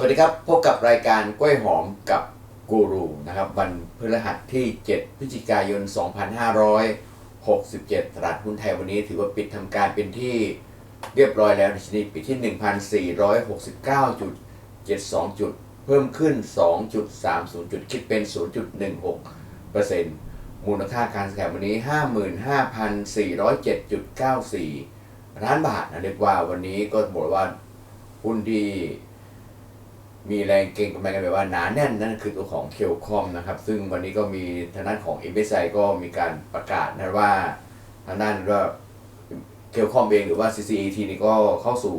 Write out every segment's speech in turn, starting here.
สวัสดีครับ พบกับรายการกล้วยหอมกับกูรูนะครับวันพฤหัสที่ 7 พฤศจิกายน 2567 ตลาดหุ้นไทยวันนี้ถือว่าปิดทำการเป็นที่เรียบร้อยแล้วในชนิดปิดที่ 1,469.72 จุด เพิ่มขึ้น 2.30 จุด คิดเป็น 0.16เปอร์เซ็นต์มูลค่าการซื้อขายวันนี้ 55,407.94 ล้านบาทนะเรียกว่าวันนี้ก็บอกว่าหุ้นที่ มีแรงเก็งกำไรกันแบบว่าหนาแน่นนั่นคือตัวของเคลคอมนะครับ ซึ่งวันนี้ก็มีทางด้านของเอ s i ก็มีการประกาศนะว่าทางด้านว่าเคลคอมเองหรือว่า CCET นี่ก็เข้าสู่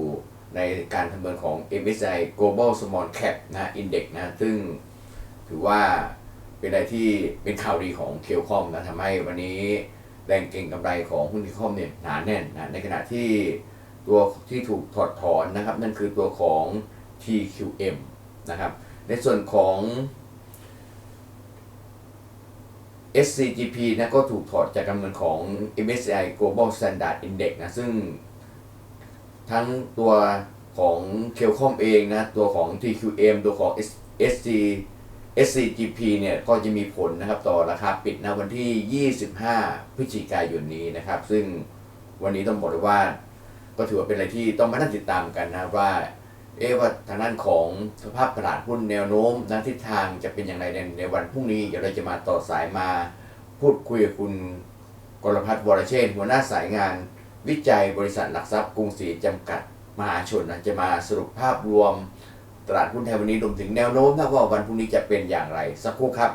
ในการทำเนินของ MSCI Global Small Cap นะ Index นะ ซึ่งถือว่าเป็นอะไรที่เป็นข่าวดีของเคลคอมนะทำให้วันนี้แรงเก็งกำไรของหุ้นเคลคอมเนี่ยหนาแน่นนะ ในขณะที่ตัวที่ถูกถอดถอนนะครับ นั่นคือตัวของ TQM นะครับ ในส่วนของ SCGP นะก็ถูกถอดจากกำเนิดของ MSCI Global Standard Index นะซึ่งทั้งตัวของ Kelcom เองนะ ตัวของ TQM ตัวของ SC SCGP เนี่ยก็จะมีผลนะครับต่อราคาปิดนะวันที่ 25 พฤศจิกายนนี้นะครับ ซึ่งวันนี้ต้องบอกว่า ก็ถือว่าเป็นอะไรที่ต้องมานั่งติดตามกันนะว่า เอ๊ะว่าทางด้านของสภาพตลาดหุ้นแนวโน้มนะทิศทางจะเป็นอย่างไรในในวันพรุ่งนี้เดี๋ยวเราจะมาต่อสายมา พูดคุยกับคุณกรพัฒน์วรเชษหัวหน้าสายงานวิจัยบริษัทหลักทรัพย์กรุงศรีจำกัดมหาชนนะจะมาสรุปภาพรวม ตลาดหุ้นไทยวันนี้รวมถึงแนวโน้มนะว่าวันพรุ่งนี้จะเป็นอย่างไรสักครู่ครับ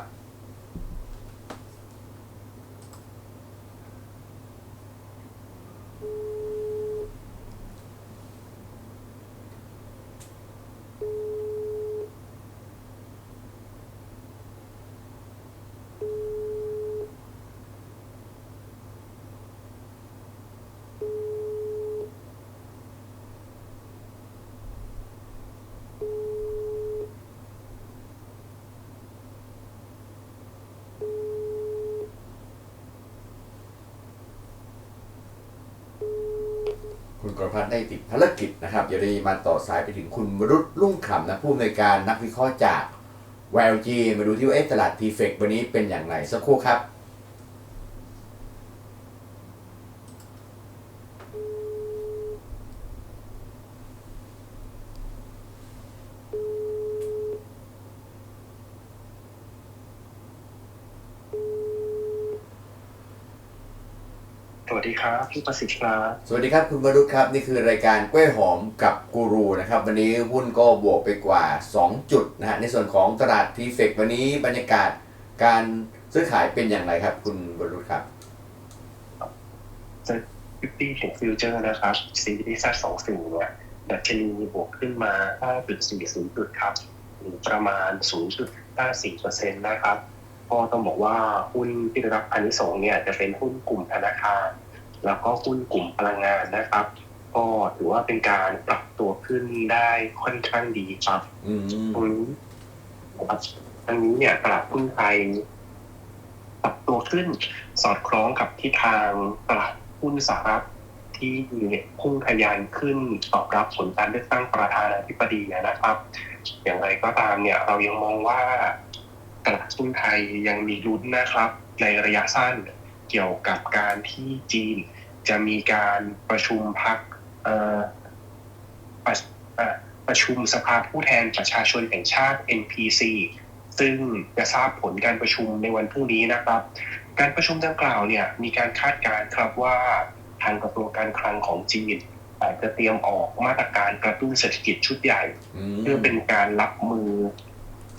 กรพัฒน์ได้ติดภารกิจนะครับเดี๋ยวเราจะมาต่อสายไปถึงคุณวรุษลุ่งขำนะผู้อำนวยการนักวิเคราะห์จาก YLG มาดูที่ว่าเอ๊ะตลาดทีเฟกวันนี้เป็นอย่างไรสักครู่ครับ สวัสดีครับ พี่ประสิทธิ์ครับสวัสดีครับคุณวรุษครับ นี่คือรายการกล้วยหอมกับกูรูนะครับ วันนี้หุ้นก็บวกไปกว่า 2 จุดนะฮะในส่วนของตลาดทีเฟกวันนี้บรรยากาศการซื้อขายเป็นอย่างไรครับ คุณวรุษครับจะฟิฟตี้เทคฟิวเจอร์นะครับซีรีส์สองสี่เนี่ยดัชนีบวกขึ้นมา 5.40 จุดครับหรือประมาณ 0.54%นะครับก็ต้องบอกว่าหุ้นที่ได้รับอานิสงส์เนี่ยจะเป็นหุ้นกลุ่มธนาคาร แล้วก็หุ้นกลุ่มพลังงานนะครับ ก็ถือว่าเป็นการปรับตัวขึ้นได้ค่อนข้างดีครับอืมตรงนี้ครับทางนี้เนี่ยตลาดหุ้นไทยปรับตัวขึ้นสอดคล้องกับทิศทางตลาดหุ้นสหรัฐที่พุ่งทะยานขึ้นตอบรับผลการเลือกตั้งประธานาธิบดีนะครับ อย่างไรก็ตามเนี่ยเรายังมองว่าตลาดหุ้นไทยยังมีลุ้นนะครับ ในระยะสั้น เกี่ยวกับการที่จีนจะมีการประชุมพักเอ่อประเอ่อประชุมสภาผู้แทนประชาชนแห่งชาติ NPC ซึ่งจะทราบผลการประชุมในวันพรุ่งนี้นะครับ การประชุมดังกล่าวเนี่ยมีการคาดการณ์ครับว่าทางกระทรวงการคลังของจีนอาจจะเตรียมออกมาตรการกระตุ้นเศรษฐกิจชุดใหญ่อืมเพื่อเป็นการรับมือ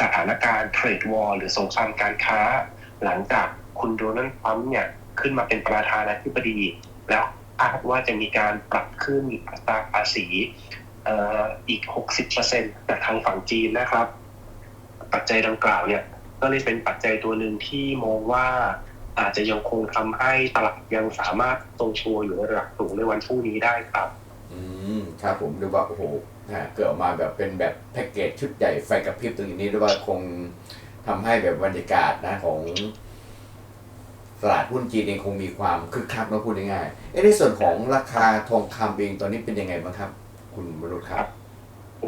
สถานการณ์เทรดวอร์หรือสงครามการค้า หลังจาก คุณโดนัลด์ทรัมป์เนี่ยขึ้นมาเป็นประธานาธิบดี แล้วคาดว่าจะมีการปรับขึ้นอัตราภาษีเอ่ออีก 60%จากทางฝั่งจีนนะครับ ปัจจัยดังกล่าวเนี่ยก็เลยเป็นปัจจัยตัวหนึ่งที่มองว่าอาจจะยังคงทำให้ตลาดยังสามารถทรงตัวอยู่ในระดับสูงในวันพรุ่งนี้ได้ครับ อืมครับผมเรียกว่าโอ้โหนะเกิดมาแบบเป็นแบบแพ็กเกจชุดใหญ่ไฟกระพริบตรงนี้เรียว่าคงทำให้แบบบรรยากาศนะของ ตลาดหุ้นจีนเองคงมีความคึกคักนะพูดง่ายๆเอ๊ะในส่วนของราคาทองคำเองตอนนี้เป็นยังไงบ้างครับ คุณวรุษครับ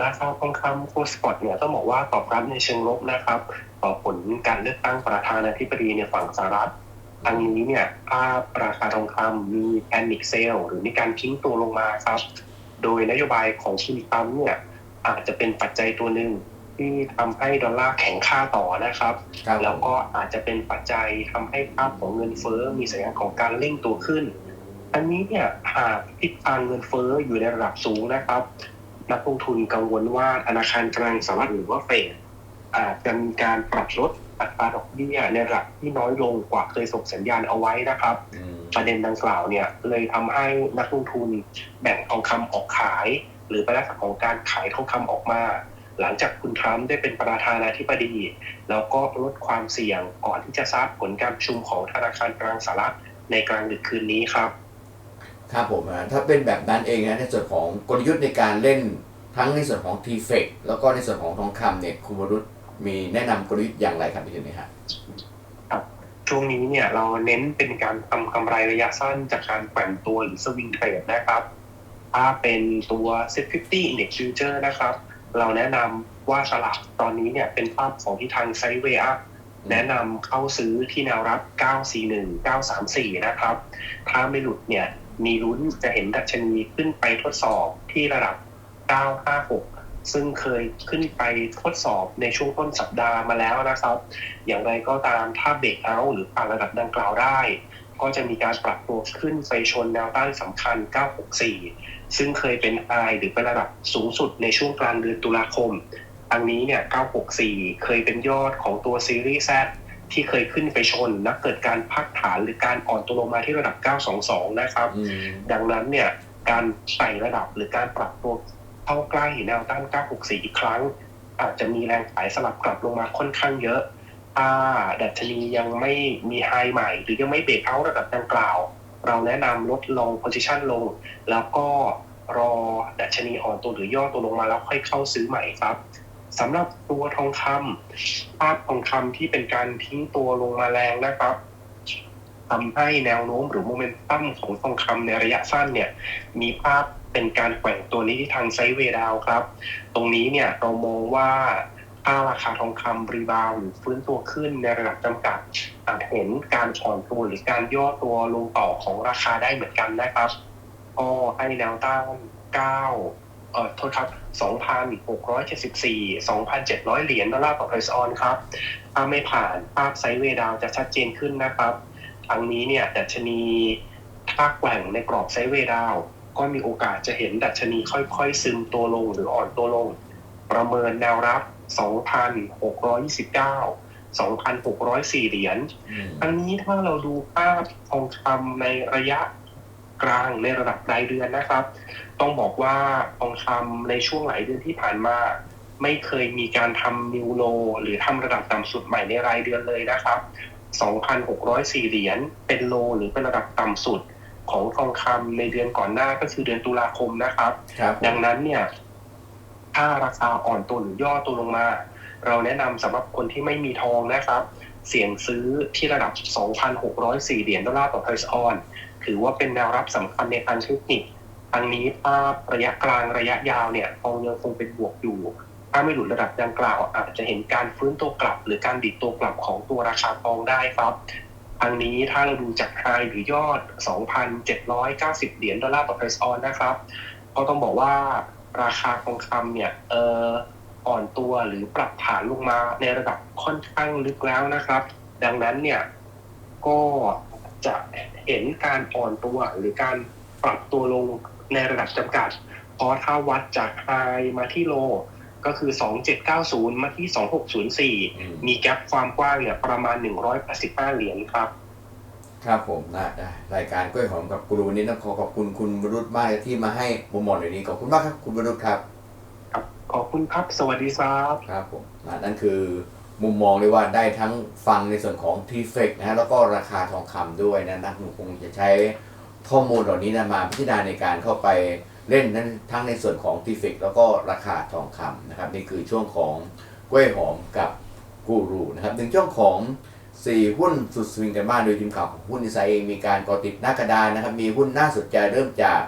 ราคาทองคำโคสปอตเนี่ยต้องบอกว่าตอบรับในเชิงลบนะครับ ต่อผลการเลือกตั้งประธานาธิบดีในฝั่งสหรัฐทางนี้เนี่ยภาพราคาทองคำมีแพนิคเซลหรือมีการทิ้งตัวลงมาครับ โดยนโยบายของคุณทรัมเนี่ยอาจจะเป็นปัจจัยตัวหนึ่ง ที่ทำให้ดอลลาร์แข็งค่าต่อนะครับครับแล้วก็อาจจะเป็นปัจจัยทำให้ภาพของเงินเฟ้อมีสัญญาณของการเร่งตัวขึ้น อันนี้เนี่ยหากทิศทางเงินเฟ้ออยู่ในระดับสูงนะครับ นักลงทุนกังวลว่าธนาคารกลางสหรัฐหรือว่าเฟดอาจจะมีการปรับลดอัตราดอกเบี้ยในระดับที่น้อยลงกว่าเคยส่งสัญญาณเอาไว้นะครับอืมประเด็นดังกล่าวเนี่ยเลยทำให้นักลงทุนแบ่งทองคำออกขาย หรือเป็นลักษณะของการขายทองคำออกมา หลังจากคุณทรัมป์ได้เป็นประธานาธิบดี แล้วก็ลดความเสี่ยงก่อนที่จะทราบผลการประชุมของธนาคารกลางสหรัฐในกลางดึกคืนนี้ครับ ครับผมอะถ้าเป็นแบบนั้นเองนะในส่วนของกลยุทธ์ในการเล่นทั้งในส่วนของ t f e c แล้วก็ในส่วนของทองคำเนี่ยคุณวรุษมีแนะนำกลยุทธ์อย่างไรครับพี่จุนนี่ฮะช่วงนี้เนี่ยเราเน้นเป็นการทำกำไรระยะสั้นจากการแกว่งตัวหรือสวิงเทรดนะครับ ถ้าเป็นตัว Set 50 Index Future นะครับ เราแนะนำว่าสลับตอนนี้เนี่ยเป็นภาพของที่ทางไซด์เวย์อัพแนะนำเข้าซื้อที่แนวรับ 941 934 นะครับ ถ้าไม่หลุดเนี่ยมีลุ้นจะเห็นดัชนีขึ้นไปทดสอบที่ระดับ 956 ซึ่งเคยขึ้นไปทดสอบในช่วงต้นสัปดาห์มาแล้วนะครับ อย่างไรก็ตามถ้าเบรกเอาท์หรือผ่านระดับดังกล่าวได้ ก็จะมีการปรับตัวขึ้นไปชนแนวต้านสำคัญ 964 ซึ่งเคยเป็นไฮหรือเป็นระดับสูงสุดในช่วงกลางเดือนตุลาคม อันนี้เนี่ย 964 เคยเป็นยอดของตัวซีรีส์ Z ที่เคยขึ้นไปชนและเกิดการพักฐานหรือการอ่อนตัวลงมาที่ระดับ 922 นะครับอืมดังนั้นเนี่ยการไต่ระดับหรือการปรับตัวเข้าใกล้แนวต้าน 964 อีกครั้ง อาจจะมีแรงขายสลับกลับลงมาค่อนข้างเยอะ ถ้าดัชนียังไม่มีไฮใหม่ หรือยังไม่เบรกเอาระดับดังกล่าว เราแนะนำลดลง position ลง แล้วก็รอดัชนีอ่อนตัวหรือย่อตัวลงมาแล้วค่อยเข้าซื้อใหม่ครับสำหรับตัวทองคำภาพทองคำที่เป็นการทิ้งตัวลงมาแรงนะครับทำให้แนวโน้มหรือโมเมนตัมของทองคำในระยะสั้นเนี่ย มีภาพเป็นการแกว่งตัวนี้ที่ทางไซด์เวดาวครับ ตรงนี้เนี่ยเรามองว่า ถ้าราคาทองคำรีบาวหรือฟื้นตัวขึ้นในระดับจำกัดอาจเห็นการอ่อนตัวหรือการย่อตัวลงต่อของราคาได้เหมือนกันนะครับก็ให้แนวต้าน9เอ่อโทษครับ 2,674 2,700 เหรียญดอลลาร์ต่อไทรซออนครับ ถ้าไม่ผ่านภาพไซด์เวดาวจะชัดเจนขึ้นนะครับทางนี้เนี่ยดัชนีถ้าแกว่งในกรอบไซด์เวดาวก็มีโอกาสจะเห็นดัชนีค่อยๆ ซึมตัวลงหรืออ่อนตัวลง ประเมินแนวรับ 2,629 2,604 เหรียญอืมอันนี้ถ้าเราดูภาพทองคำในระยะกลางในระดับรายเดือนนะครับ ต้องบอกว่าทองคำในช่วงหลายเดือนที่ผ่านมา ไม่เคยมีการทำนิวโล หรือทำระดับต่ำสุดใหม่ในรายเดือนเลยนะครับ 2,604 เหรียญเป็นโลหรือเป็นระดับต่ำสุดของทองคำในเดือนก่อนหน้าก็คือเดือนตุลาคมนะครับครับผมดังนั้นเนี่ย ถ้าราคาอ่อนตัวหรือย่อตัวลงมา เราแนะนำสำหรับคนที่ไม่มีทองนะครับ เสี่ยงซื้อที่ระดับ 2,604 เหรียญดอลลาร์ต่อไทรซ์ออนถือว่าเป็นแนวรับสำคัญในทางเทคนิคทางนี้ภาพระยะกลางระยะยาวเนี่ยทองยังคงเป็นบวกอยู่ถ้าไม่หลุดระดับดังกล่าวอาจจะเห็นการฟื้นตัวกลับ หรือการดิดตัวกลับของตัวราคาทองได้ครับทางนี้ถ้าเราดูจากไฮหรือยอด 2,790 เหรียญดอลลาร์ต่อไทรซ์ออนนะครับ ก็ต้องบอกว่า ราคาทองคำเนี่ยเอออ่อนตัวหรือปรับฐานลงมาในระดับค่อนข้างลึกแล้วนะครับ ดังนั้นเนี่ยก็จะเห็นการอ่อนตัวหรือการปรับตัวลงในระดับจำกัด เพราะถ้าวัดจากไฮมาที่โลก็คือ 2790 มาที่ 2604อืมมีแกลบความกว้างเนี่ยประมาณ 185 เหรียญครับ ครับผมนะได้รายการกล้วยหอมกับกูรูวันนี้ต้องขอขอบคุณคุณวรุษมากที่มาให้มุมมองในนี้ขอบคุณมากครับคุณวรุษครับครับ ขอบคุณครับ สวัสดีครับครับผมอ่านั่นคือมุมมองเลยว่าได้ทั้งฟังในส่วนของทีเฟกนะฮะแล้วก็ราคาทองคำด้วยนะนักลงทุนจะใช้ข้อมูลเหล่านี้นะมาพิจารณาในการเข้าไปเล่นนั้นทั้งในส่วนของทีเฟกแล้วก็ราคาทองคำนะครับนี่คือช่วงของกล้วยหอมกับกูรูนะครับหนึ่งช่วงของ 4 หุ้นสุดสวิงกันบ้างโดยทีมข่าวของหุ้นอินไซด์เองมีการก่อติดหน้ากระดานนะครับ มีหุ้นน่าสนใจเริ่มจาก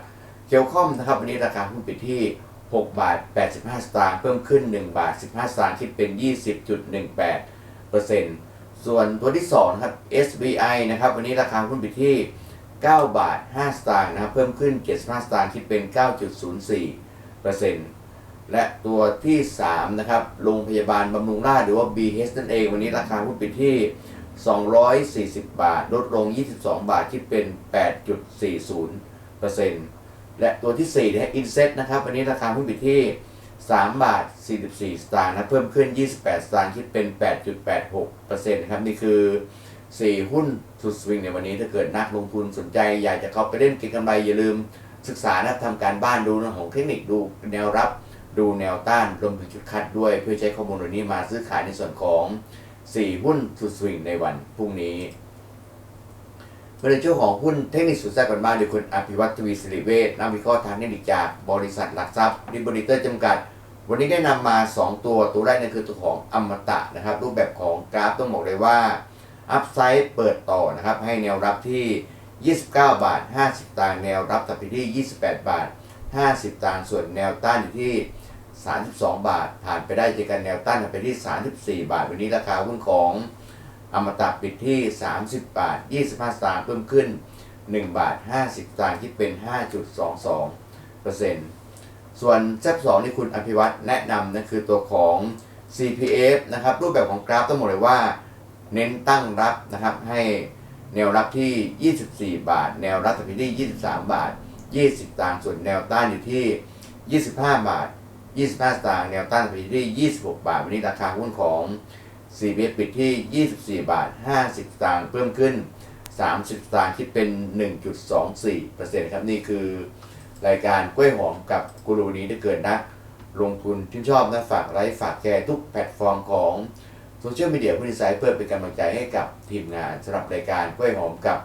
เคียวคอมนะครับวันนี้ราคาหุ้นปิดที่6บาท85 สตางค์เพิ่มขึ้น 1 บาท 15 สตางค์คิดเป็น 20.18เปอร์เซ็นต์ส่วนตัวที่2นะครับ SBI นะครับวันนี้ราคาหุ้นปิดที่ 9 บาท 5 สตางค์นะครับเพิ่มขึ้น 75 สตางค์คิดเป็น 9.04เปอร์เซ็นต์และตัวที่ 3 นะครับโรงพยาบาลบำรุงราษฎร์หรือว่า BH นั่นเอง วันนี้ราคาหุ้นปิดที่ 240 บาท ลดลง 22 บาท คิดเป็น 8.40เปอร์เซ็นต์และตัวที่ 4 นะฮะอินเซ็ตนะครับ วันนี้ราคาหุ้นปิดที่ 3 บาท 44 สตางค์นะ เพิ่มขึ้น 28 สตางค์คิดเป็น 8.86%นะครับ นี่คือ 4 หุ้นสุดสวิงในวันนี้ถ้าเกิดนักลงทุนสนใจ อยากจะเข้าไปเล่นเก็งกำไรอย่าลืมศึกษานะทำการบ้านดูเรื่องของเทคนิคดูแนวรับดูแนวต้านรวมถึงจุดคัดด้วย เพื่อใช้ข้อมูลเหล่านี้มาซื้อขายในส่วนของ 4 หุ้นสุดสวิงในวันพรุ่งนี้มาในช่วงของหุ้นเทคนิคสุดแซ่บกันบ้างโดยคุณอภิวัตทวีสิริเวชนักวิเคราะห์ทางเทคนิคจากบริษัทหลักทรัพย์ดิบริเตอร์จำกัด วันนี้ได้นำมา 2 ตัวตัวแรกนั่นคือตัวของอมตะนะครับ รูปแบบของกราฟต้องบอกเลยว่าอัพไซด์เปิดต่อนะครับ ให้แนวรับที่ 29 บาท 50ตางค์แนวรับตัดไปที่ 28 บาท 50ตางค์ส่วนแนวต้านอยู่ที่ 32 บาท ผ่านไปได้เจอกันแนวต้านไปที่ 34 บาท วันนี้ราคาหุ้นของอมตะปิดที่ 30 บาท 25ตางค์เพิ่มขึ้น 1 บาท 50ตางค์คิดเป็น 5.22เปอร์เซ็นต์ส่วนแซบสองที่คุณอภิวัตแนะนำนั่นคือตัวของ CPF นะครับ รูปแบบของกราฟต้องบอกเลยว่า เน้นตั้งรับนะครับ ให้แนวรับที่ 24 บาท แนวรับไปที่ 23 บาท 20 ตางส่วนแนวต้านอยู่ที่ 25 บาท 25 สตางค์แนวต้านถัดไปที่ 26 บาท วันนี้ราคาหุ้นของ CPF ปิดที่ 24 บาท 50 สตางค์เพิ่มขึ้น 30 สตางค์คิดเป็น 1.24%ครับ นี่คือรายการกล้วยหอมกับกูรูนี้ได้เกิดนักลงทุนที่ชอบนะฝากไลค์ฝากแชร์ทุกแพลตฟอร์มของโซเชียลมีเดียผู้ดีไซน์เพื่อเป็นกำลังใจให้กับทีมงานสำหรับรายการกล้วยหอมกับ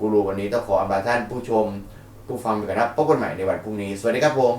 กูรูวันนี้ต้องขออำลาท่านผู้ชม ผู้ฟังไปกันครับพบกันใหม่ในวันพรุ่งนี้ สวัสดีครับผม